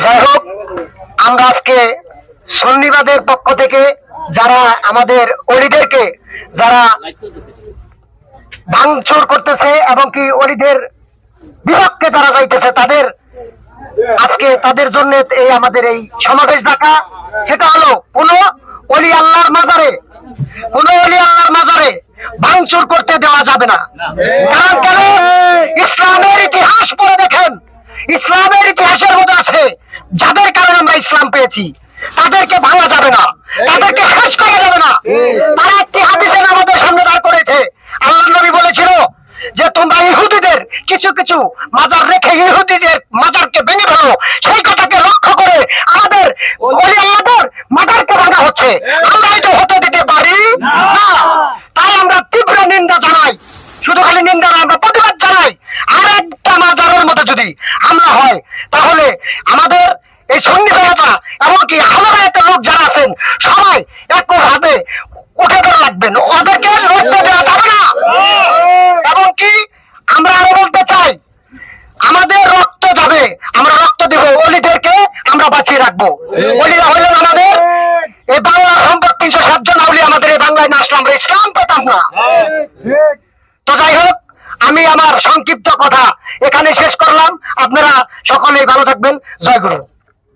যাই হোক আমরা আজকে সন্নিবাদের পক্ষ থেকে যারা আমাদের অলিদেরকে যারা ভাঙচুর করতেছে এবং কি অলিদের বিপক্ষে যারা যাইতেছে তাদের আজকে তাদের জন্য এই আমাদের এই সমাবেশ ডাকা সেটা হলো কোন অলি আল্লাহর মাজারে কোন অলি আল্লাহর মাজারে ভাঙচুর করতে দেওয়া যাবে না। কারণ কেন? ইসলামের ইতিহাস পড়ে দেখেন। ইসলামের ইতিহাসের মধ্যে আছে যাদের কারণে আমরা ইসলাম পেয়েছি। তাদেরকে ভাঙা যাবে না। তাদেরকে শেষ করা যাবে না। তারা একটি হাদিসের আমাদের সামনে দাঁড় করেছে। আল্লাহ নবী বলেছিল যে, তোমরা ইহুদিদের কিছু কিছু মাজার রেখে ইহুদিদের মাজারকে ভেঙে ফেলো। সেই কথাকে লক্ষ্য করে আমাদের ওলি আল্লাহদের মাজারকে ভাঙা হচ্ছে। আমরা এটা হতে দিতে পারি না। তাই আমরা তীব্র নিন্দা জানাই। শুধু খালি নিন্দা আমরা প্রতিবাদ জানাই। আর একটা মাজারের মতো যদি আমরা হয়, তাহলে আমাদের এই সন্নিবেশতা এমনকি আমাদের একটা লোক যারা আছেন, সবাই একভাবে উঠে ধরে লাগবেন। ওদেরকে লড়তে দেওয়া যাবে না। এমনকি আমরা আরও বলতে চাই, আমাদের রক্ত যাবে, আমরা রক্ত দেব, অলিদেরকে আমরা বাঁচিয়ে রাখব। অলিরা হলেন আমাদের, এই বাংলা সম্পদ তিনশো সাতজন আউলি আমাদের এই বাংলায় না আমরা ইসলাম পেতাম না। তো যাই হোক, আমি আমার সংক্ষিপ্ত কথা এখানে শেষ করলাম। আপনারা সকলেই ভালো থাকবেন। জয় গুরু।